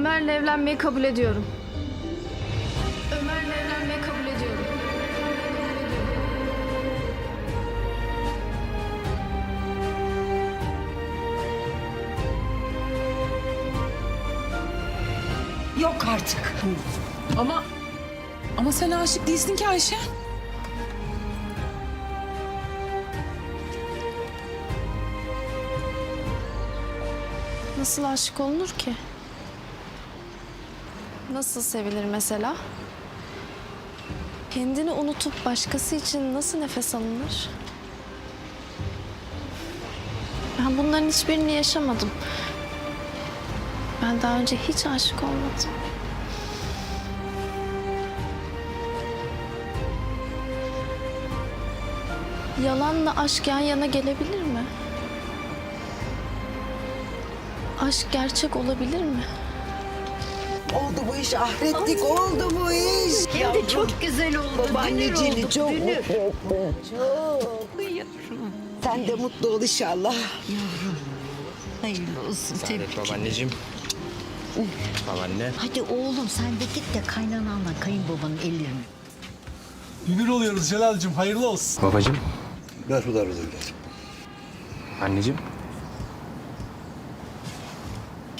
Ömer'le evlenmeyi kabul ediyorum. Ömer'le evlenmeyi kabul ediyorum. Yok artık. Ama ama sen aşık değilsin ki Ayşe. Nasıl aşık olunur ki? Nasıl sevilir mesela? Kendini unutup başkası için nasıl nefes alınır? Ben bunların hiçbirini yaşamadım. Ben daha önce hiç aşık olmadım. Yalanla aşk yan yana gelebilir mi? Aşk gerçek olabilir mi? Oldu bu iş ahretlik oldu bu iş. Hem de çok güzel oldu. Dünür Babaanneciğini çok dünür. mutlu ettin. Çok. Sen de mutlu ol inşallah. Hayırlı olsun. Tebrik. Babaanneciğim. Babaanne. Hadi oğlum sen de git de kaynananla kayınbabanın ellerini. Dünür oluyoruz Celal'cim hayırlı olsun. Babacığım. Merhabalar evladım. Anneciğim.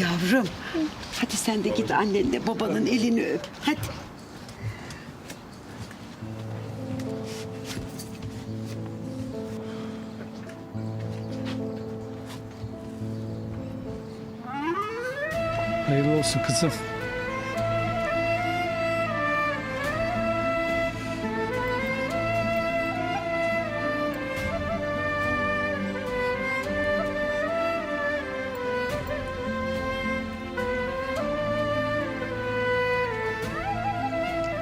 Yavrum. Hadi sen de git annenle babanın elini öp. Hadi. Hayırlı olsun kızım.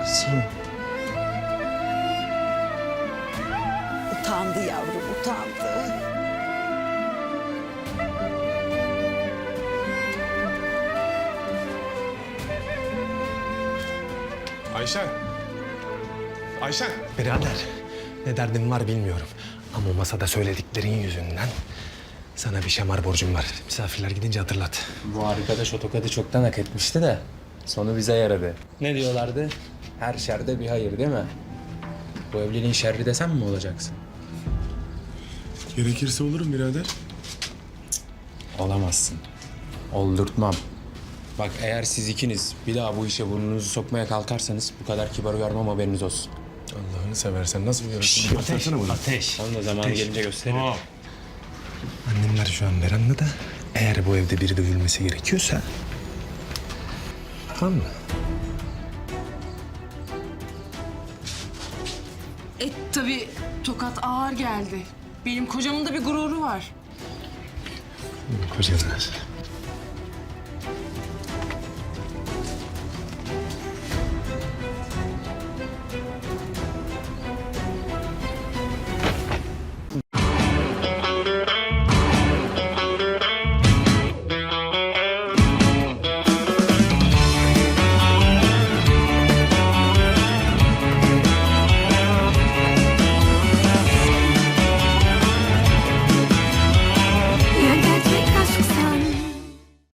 Kızım. Utandı yavrum utandı. Ayşen. Ayşen. Birader, ne derdim var bilmiyorum. Ama masada söylediklerin yüzünden sana bir şamar borcum var. Misafirler gidince hatırlat. Bu arkadaş o tokadı çoktan hak etmişti de sonu bize yaradı. Ne diyorlardı? Her şerde bir hayır değil mi? Bu evliliğin şerri de sen mi olacaksın? Gerekirse olurum birader. Olamazsın. Oldurtmam. Bak eğer siz ikiniz bir daha bu işe burnunuzu sokmaya kalkarsanız bu kadar kibar uyarmam haberiniz olsun. Allah'ını seversen nasıl uyarırsın? Göstersene bunu. Ateş. Onu da zamanı gelince gösteririm. Annemler şu an verandada. Eğer bu evde biri dövülmesi gerekiyorsa... Tamam mı? E tabii tokat ağır geldi. Benim kocamın da bir gururu var. Kocalar.